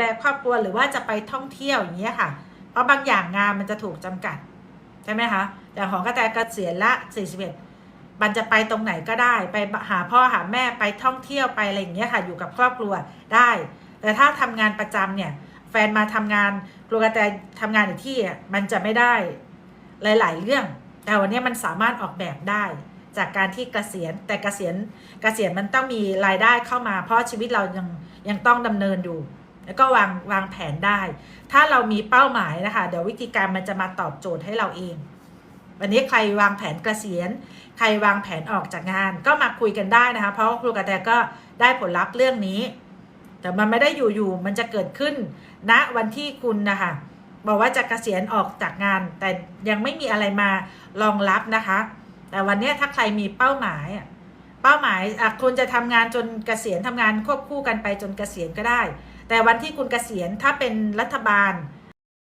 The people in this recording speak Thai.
แต่ครอบครัวหรือว่าจะไปท่องเที่ยวอย่างเงี้ยค่ะ เพราะบางอย่างงานมันจะถูกจำกัด ใช่ไหมคะอย่างของกระแตกเกษียณละ41มันจะไปตรงไหนก็ได้ ไปหาพ่อหาแม่ไปท่องเที่ยวไปอะไรอย่างเงี้ยค่ะอยู่กับครอบครัวได้ แต่ถ้าทำงานประจำเนี่ยแฟนมาทำงานครูกระแตทำงานอีกที่มันจะไม่ได้หลาย ๆ เรื่อง แต่วันนี้มันสามารถออกแบบได้ จากการที่เกษียณแต่เกษียณเกษียณมันต้องมีรายได้เข้ามา เพราะชีวิตเรายังยังต้องดำเนินอยู่ แล้วก็วางวางแผนได้ ถ้าเรามีเป้าหมายนะคะ เดี๋ยววิธีการมันจะมาตอบโจทย์ให้เราเอง วันนี้ใครวางแผนเกษียณ ใครวางแผนออกจากงาน ก็มาคุยกันได้นะคะ เพราะครูกระแตก็ได้ผลลัพธ์เรื่องนี้ แต่มันไม่ได้อยู่ๆมันจะเกิดขึ้นณวันที่คุณนะคะบอกว่าจะเกษียณออกจากงาน แต่ยังไม่มีอะไรมารองรับนะคะ แต่วันนี้ถ้าใครมีเป้าหมายอะ อะคุณจะทำงานจนเกษียณทำงานควบคู่กันไปจนเกษียณก็ได้ แต่วันที่คุณเกษียณถ้าเป็นรัฐบาล